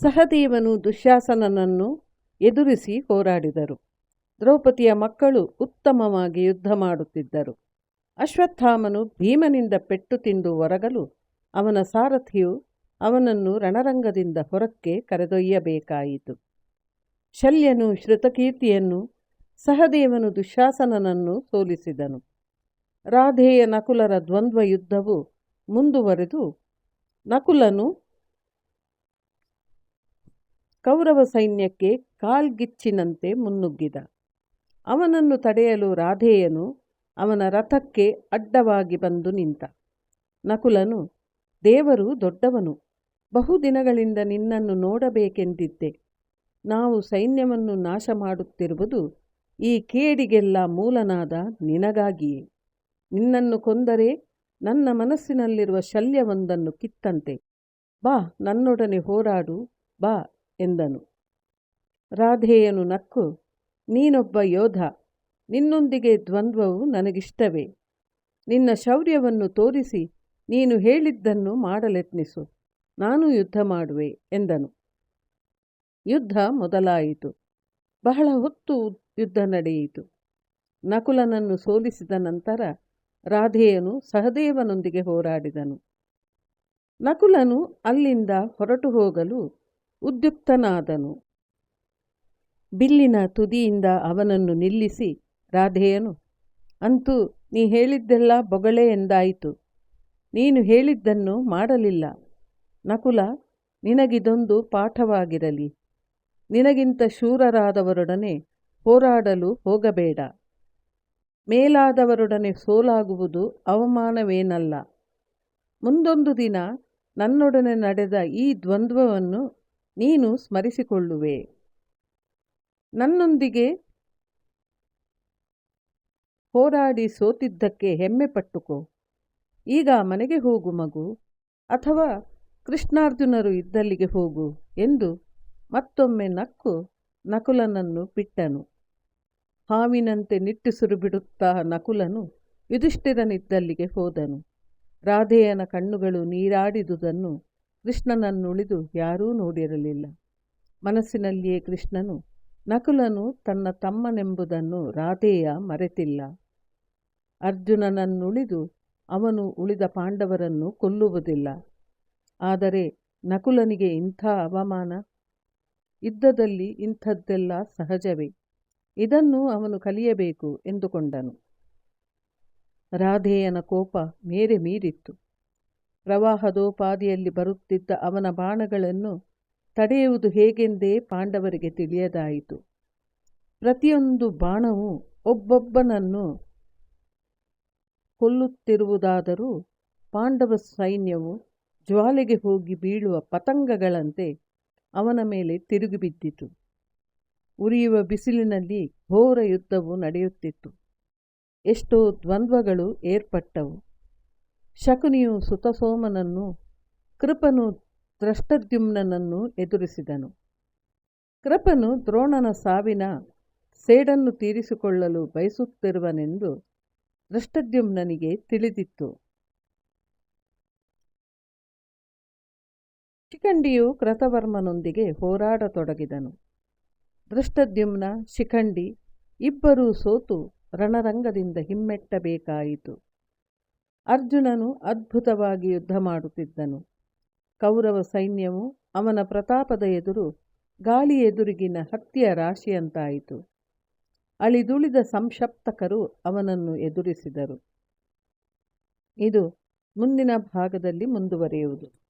ಸಹದೇವನು ದುಶ್ಯಾಸನನನ್ನು ಎದುರಿಸಿ ಹೋರಾಡಿದರು. ದ್ರೌಪದಿಯ ಮಕ್ಕಳು ಉತ್ತಮವಾಗಿ ಯುದ್ಧ ಮಾಡುತ್ತಿದ್ದರು. ಅಶ್ವತ್ಥಾಮನು ಭೀಮನಿಂದ ಪೆಟ್ಟು ತಿಂದು ಹೊರಗಲು ಅವನ ಸಾರಥಿಯು ಅವನನ್ನು ರಣರಂಗದಿಂದ ಹೊರಕ್ಕೆ ಕರೆದೊಯ್ಯಬೇಕಾಯಿತು. ಶಲ್ಯನು ಶ್ರುತಕೀರ್ತಿಯನ್ನು ಸಹದೇವನು ದುಶಾಸನನನ್ನು ಸೋಲಿಸಿದನು. ರಾಧೇಯ ನಕುಲರ ದ್ವಂದ್ವ ಯುದ್ಧವು ಮುಂದುವರೆದು ನಕುಲನು ಕೌರವ ಸೈನ್ಯಕ್ಕೆ ಕಾಲ್ಗಿಚ್ಚಿನಂತೆ ಮುನ್ನುಗ್ಗಿದ. ಅವನನ್ನು ತಡೆಯಲು ರಾಧೇಯನು ಅವನ ರಥಕ್ಕೆ ಅಡ್ಡವಾಗಿ ಬಂದು ನಿಂತ. ನಕುಲನು, ದೇವರು ದೊಡ್ಡವನು ಬಹುದಿನಗಳಿಂದ ನಿನ್ನನ್ನು ನೋಡಬೇಕೆಂದಿದ್ದೆ. ನಾವು ಸೈನ್ಯವನ್ನು ನಾಶ ಮಾಡುತ್ತಿರುವುದು ಈ ಕೇಡಿಗೆಲ್ಲ ಮೂಲನಾದ ನಿನಗಾಗಿಯೇ. ನಿನ್ನನ್ನು ಕೊಂದರೆ ನನ್ನ ಮನಸ್ಸಿನಲ್ಲಿರುವ ಶಲ್ಯವೊಂದನ್ನು ಕಿತ್ತಂತೆ. ಬಾ, ನನ್ನೊಡನೆ ಹೋರಾಡು, ಬಾ ಎಂದನು. ರಾಧೆಯನು ನಕ್ಕು, ನೀನೊಬ್ಬ ಯೋಧ, ನಿನ್ನೊಂದಿಗೆ ದ್ವಂದ್ವವು ನನಗಿಷ್ಟವೇ. ನಿನ್ನ ಶೌರ್ಯವನ್ನು ತೋರಿಸಿ ನೀನು ಹೇಳಿದ್ದನ್ನು ಮಾಡಲೆತ್ನಿಸು, ನಾನು ಯುದ್ಧ ಮಾಡುವೆ ಎಂದನು. ಯುದ್ಧ ಮೊದಲಾಯಿತು. ಬಹಳ ಹೊತ್ತು ಯುದ್ಧ ನಡೆಯಿತು. ನಕುಲನನ್ನು ಸೋಲಿಸಿದ ನಂತರ ರಾಧೇಯನು ಸಹದೇವನೊಂದಿಗೆ ಹೋರಾಡಿದನು. ನಕುಲನು ಅಲ್ಲಿಂದ ಹೊರಟು ಹೋಗಲು ಉದ್ಯುಕ್ತನಾದನು. ಬಿಲ್ಲಿನ ತುದಿಯಿಂದ ಅವನನ್ನು ನಿಲ್ಲಿಸಿ, ರಾಧೆಯನು, ಅಂತೂ ನೀ ಹೇಳಿದ್ದೆಲ್ಲ ಬೊಗಳೆ ಎಂದಾಯಿತು. ನೀನು ಹೇಳಿದ್ದನ್ನು ಮಾಡಲಿಲ್ಲ. ನಕುಲ, ನಿನಗಿದೊಂದು ಪಾಠವಾಗಿರಲಿ. ನಿನಗಿಂತ ಶೂರರಾದವರೊಡನೆ ಹೋರಾಡಲು ಹೋಗಬೇಡ. ಮೇಲಾದವರೊಡನೆ ಸೋಲಾಗುವುದು ಅವಮಾನವೇನಲ್ಲ. ಮುಂದೊಂದು ದಿನ ನನ್ನೊಡನೆ ನಡೆದ ಈ ದ್ವಂದ್ವವನ್ನು ನೀನು ಸ್ಮರಿಸಿಕೊಳ್ಳುವೆ. ನನ್ನೊಂದಿಗೆ ಹೋರಾಡಿ ಸೋತಿದ್ದಕ್ಕೆ ಹೆಮ್ಮೆ ಪಟ್ಟುಕೋ. ಈಗ ಮನೆಗೆ ಹೋಗು ಮಗು, ಅಥವಾ ಕೃಷ್ಣಾರ್ಜುನರು ಇದ್ದಲ್ಲಿಗೆ ಹೋಗು ಎಂದು ಮತ್ತೊಮ್ಮೆ ನಕ್ಕು ನಕುಲನನ್ನು ಬಿಟ್ಟನು. ಹಾವಿನಂತೆ ನಿಟ್ಟುಸಿರು ಬಿಡುತ್ತಾ ನಕುಲನು ಯುಧಿಷ್ಠಿರನಿದ್ದಲ್ಲಿಗೆ ಹೋದನು. ರಾಧೆಯನ ಕಣ್ಣುಗಳು ನೀರಾಡಿದುದನ್ನು ಕೃಷ್ಣನನ್ನುಳಿದು ಯಾರೂ ನೋಡಿರಲಿಲ್ಲ. ಮನಸ್ಸಿನಲ್ಲಿಯೇ ಕೃಷ್ಣನು, ನಕುಲನು ತನ್ನ ತಮ್ಮನೆಂಬುದನ್ನು ರಾಧೆಯ ಮರೆತಿಲ್ಲ. ಅರ್ಜುನನನ್ನುಳಿದು ಅವನು ಉಳಿದ ಪಾಂಡವರನ್ನು ಕೊಲ್ಲುವುದಿಲ್ಲ. ಆದರೆ ನಕುಲನಿಗೆ ಇಂಥ ಅವಮಾನ? ಯುದ್ಧದಲ್ಲಿ ಇಂಥದ್ದೆಲ್ಲ ಸಹಜವೇ. ಇದನ್ನು ಅವನು ಕಲಿಯಬೇಕು ಎಂದುಕೊಂಡನು. ರಾಧೆಯನ ಕೋಪ ಮೇರೆ ಮೀರಿತ್ತು. ಪ್ರವಾಹದೋಪಾದಿಯಲ್ಲಿ ಬರುತ್ತಿದ್ದ ಅವನ ಬಾಣಗಳನ್ನು ತಡೆಯುವುದು ಹೇಗೆಂದೇ ಪಾಂಡವರಿಗೆ ತಿಳಿಯದಾಯಿತು. ಪ್ರತಿಯೊಂದು ಬಾಣವು ಒಬ್ಬೊಬ್ಬನನ್ನು ಕೊಲ್ಲುತ್ತಿರುವುದಾದರೂ ಪಾಂಡವ ಸೈನ್ಯವು ಜ್ವಾಲೆಗೆ ಹೋಗಿ ಬೀಳುವ ಪತಂಗಗಳಂತೆ ಅವನ ಮೇಲೆ ತಿರುಗಿಬಿದ್ದಿತು ಉರಿಯುವ ಬಿಸಿಲಿನಲ್ಲಿ ಘೋರ ಯುದ್ಧವು ನಡೆಯುತ್ತಿತ್ತು. ಎಷ್ಟೋ ದ್ವಂದ್ವಗಳು ಏರ್ಪಟ್ಟವು. ಶಕುನಿಯು ಸುತಸೋಮನನ್ನು, ಕೃಪನು ದ್ರಷ್ಟದ್ಯುಮ್ನನ್ನು ಎದುರಿಸಿದನು. ಕೃಪನು ದ್ರೋಣನ ಸಾವಿನ ಸೇಡನ್ನು ತೀರಿಸಿಕೊಳ್ಳಲು ಬಯಸುತ್ತಿರುವನೆಂದು ದೃಷ್ಟದ್ಯುಮ್ನನಿಗೆ ತಿಳಿದಿತ್ತು. ಶಿಖಂಡಿಯು ಕೃತವರ್ಮನೊಂದಿಗೆ ಹೋರಾಡತೊಡಗಿದನು. ದೃಷ್ಟದ್ಯುಮ್ನ ಶಿಖಂಡಿ ಇಬ್ಬರೂ ಸೋತು ರಣರಂಗದಿಂದ ಹಿಮ್ಮೆಟ್ಟಬೇಕಾಯಿತು. ಅರ್ಜುನನು ಅದ್ಭುತವಾಗಿ ಯುದ್ಧ ಮಾಡುತ್ತಿದ್ದನು. ಕೌರವ ಸೈನ್ಯವು ಅವನ ಪ್ರತಾಪದ ಎದುರು, ಗಾಳಿ ಎದುರಿಗಿನ ಹತ್ತಿಯ ರಾಶಿಯಂತಾಯಿತು. ಅಳಿದುಳಿದ ಸಂಶಪ್ತಕರು ಅವನನ್ನು ಎದುರಿಸಿದರು. ಇದು ಮುಂದಿನ ಭಾಗದಲ್ಲಿ ಮುಂದುವರಿಯುವುದು.